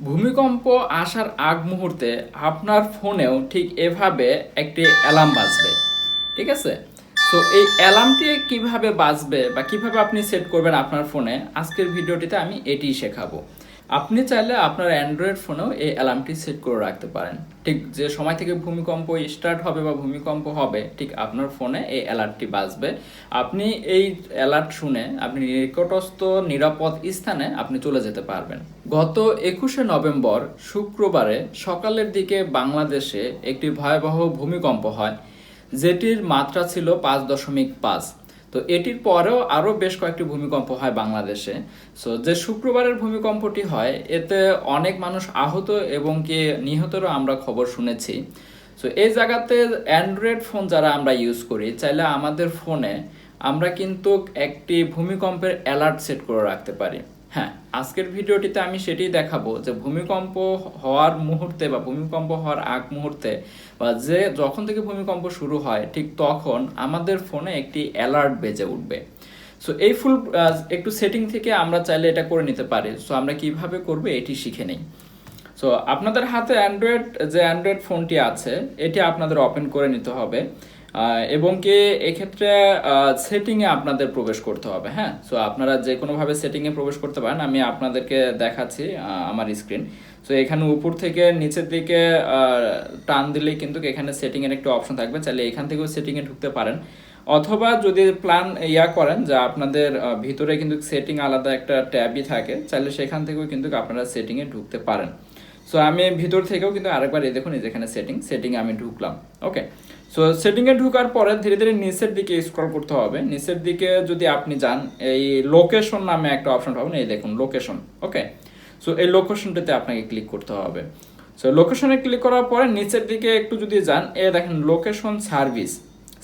ভূমিকম্প আসার আগ মুহূর্তে আপনার ফোনেও ঠিক এভাবে একটি অ্যালার্ম বাজবে ঠিক আছে? তো এই অ্যালার্মটি কীভাবে বাজবে বা কীভাবে আপনি সেট করবেন আপনার ফোনে, আজকের ভিডিওটিতে আমি এটিই শেখাবো। আপনি চাইলে আপনার অ্যান্ড্রয়েড ফোনেও এই অ্যালার্মটি সেট করে রাখতে পারেন। ঠিক যে সময় থেকে ভূমিকম্প স্টার্ট হবে বা ভূমিকম্প হবে, ঠিক আপনার ফোনে এই অ্যালার্টটি বাজবে। আপনি এই অ্যালার্ট শুনে আপনি নিকটস্থ নিরাপদ স্থানে আপনি চলে যেতে পারবেন। গত একুশে নভেম্বর, শুক্রবারে সকালের দিকে বাংলাদেশে একটি ভয়াবহ ভূমিকম্প হয়। যেটির মাত্রা ছিল পাঁচ দশমিক পাঁচ। তো এটির পরেও আরও বেশ কয়েকটি ভূমিকম্প হয় বাংলাদেশে। সো যে শুক্রবারের ভূমিকম্পটি হয়, এতে অনেক মানুষ আহত এবং কি নিহতেরও আমরা খবর শুনেছি। সো এই জায়গাতে অ্যান্ড্রয়েড ফোন যারা আমরা ইউজ করি, চাইলে আমাদের ফোনে আমরা কিন্তু একটি ভূমিকম্পের অ্যালার্ট সেট করে রাখতে পারি। হ্যাঁ আজকের ভিডিওটিতে আমি সেটাই দেখাবো যে ভূমিকম্প হওয়ার মুহূর্তে বা ভূমিকম্প হওয়ার আগ মুহূর্তে বা যে যখন থেকে ভূমিকম্প শুরু হয়, ঠিক তখন আমাদের ফোনে একটি অ্যালার্ট বেজে উঠবে। সো এই ফুল একটু সেটিং থেকে আমরা চাইলে এটা করে নিতে পারি। সো আমরা কীভাবে করব এটি শিখে নেই। সো আপনাদের হাতে অ্যান্ড্রয়েড যে অ্যান্ড্রয়েড ফোনটি আছে, এটি আপনাদের ওপেন করে নিতে হবে। এবং কি এক্ষেত্রে সেটিংয়ে আপনাদের প্রবেশ করতে হবে হ্যাঁ? সো আপনারা যে কোনোভাবে সেটিংয়ে প্রবেশ করতে পারেন, আমি আপনাদেরকে দেখাচ্ছি আমার স্ক্রিন সো এখানে উপর থেকে নিচের দিকে টান দিলেই কিন্তু এখানে সেটিংয়ের একটি অপশন থাকবে। চাইলে এখান থেকেও সেটিংয়ে ঢুকতে পারেন। অথবা যদি প্ল্যান ইয়া করেন যে আপনাদের ভিতরে কিন্তু সেটিং আলাদা একটা ট্যাবই থাকে, চাইলে সেখান থেকেও কিন্তু আপনারা সেটিংয়ে ঢুকতে পারেন। সো আমি ভিতর থেকেও কিন্তু আরেকবার এই দেখুন, এই যেখানে সেটিং সেটিংয়ে আমি ঢুকলাম ওকে সো সেটিংয়ে ঢুকার পরে ধীরে ধীরে নিচের দিকে স্ক্রল করতে হবে। নিচের দিকে যদি আপনি যান, এই লোকেশন নামে একটা অপশন পাবেন, এই দেখুন লোকেশন ওকে সো এই লোকেশনটাতে আপনাকে ক্লিক করতে হবে। সো লোকেশনে ক্লিক করার পরে নিচের দিকে একটু যদি যান, এ দেখেন লোকেশন সার্ভিস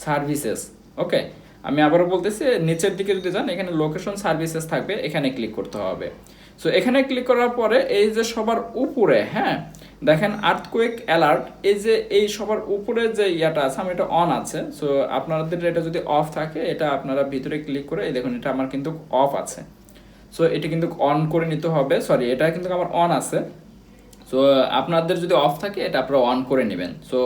সার্ভিসেস ওকে আমি আবারও বলতেছি, নিচের দিকে যদি যান, এখানে লোকেশন সার্ভিসেস থাকবে, এখানে ক্লিক করতে হবে। সো এখানে ক্লিক করার পরে এই যে সবার উপরে হ্যাঁ? দেখেন আর্থকুয়েক অ্যালার্ট এই যে এই সবার উপরে যে ইয়াটা আছে, আমি এটা অন আছে। সো আপনাদের এটা যদি অফ থাকে, এটা আপনারা ভিতরে ক্লিক করে, এই দেখুন, এটা আমার কিন্তু অফ আছে। সো এটা কিন্তু অন করে নিতে হবে। সরি এটা কিন্তু আমার অন আছে। সো আপনাদের যদি অফ থাকে, এটা আপনারা অন করে নেবেন। সো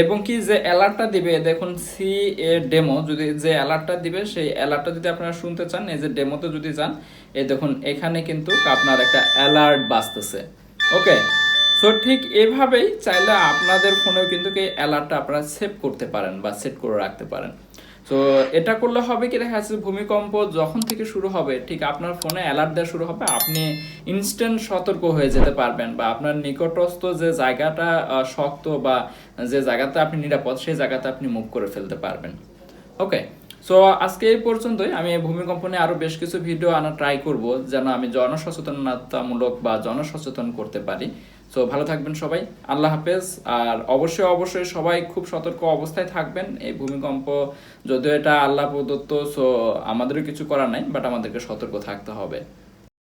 এবং কি যে অ্যালার্টটা দিবে, দেখুন সি এ ডেমো যদি যে অ্যালার্টটা দিবে, সেই অ্যালার্টটা যদি আপনারা শুনতে চান, এই যে ডেমোতে যদি যান, এই দেখুন, এখানে কিন্তু আপনার একটা অ্যালার্ট বাজতেছে। ওকে সো ঠিক এভাবেই চাইলে আপনাদের ফোনেও কিন্তু এই অ্যালার্টটা আপনারা সেভ করতে পারেন বা সেট করে রাখতে পারেন। তো এটা করলে হবে কি, দেখা যাচ্ছে ভূমিকম্প যখন থেকে শুরু হবে, ঠিক আপনার ফোনে অ্যালার্ট দেওয়া শুরু হবে, আপনি ইনস্ট্যান্ট সতর্ক হয়ে যেতে পারবেন বা আপনার নিকটস্থ যে জায়গাটা শক্ত বা যে জায়গাতে আপনি নিরাপদ, সেই জায়গাতে আপনি মুভ করে ফেলতে পারবেন। ওকে সো আজকে এই পর্যন্তই। আমি ভূমিকম্প নিয়ে আরও বেশ কিছু ভিডিও আনা ট্রাই করব, যেন আমি জনসচেতনতামূলক বা জনসচেতন করতে পারি। সো ভালো থাকবেন সবাই। আল্লাহ হাফেজ। আর অবশ্যই অবশ্যই সবাই খুব সতর্ক অবস্থায় থাকবেন। এই ভূমিকম্প, যদিও এটা আল্লাহ প্রদত্ত সো আমাদেরও কিছু করার নাই বাট আমাদেরকে সতর্ক থাকতে হবে।